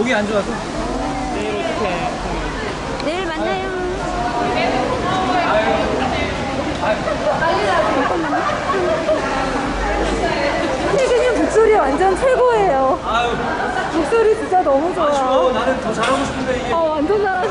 목이 안 좋아서. 내일 어떻게? 내일 만나요. 태균이 목소리 완전 최고예요. 아유, 목소리 진짜 너무 아쉬워. 좋아요. 나는 더 잘하고 싶은데 이게 어, 완전 잘하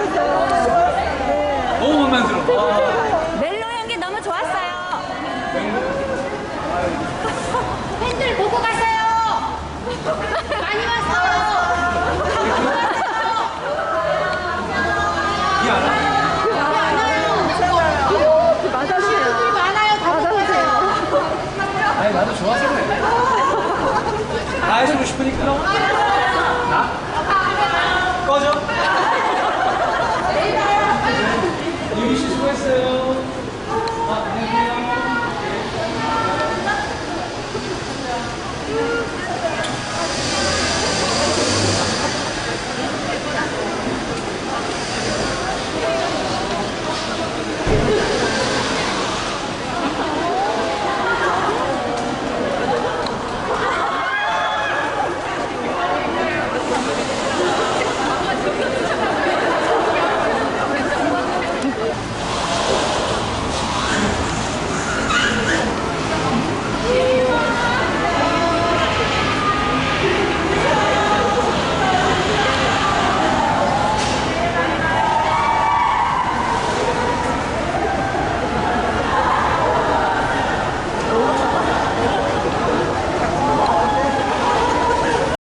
나도 좋아서 그래. 다 해주고 싶으니까.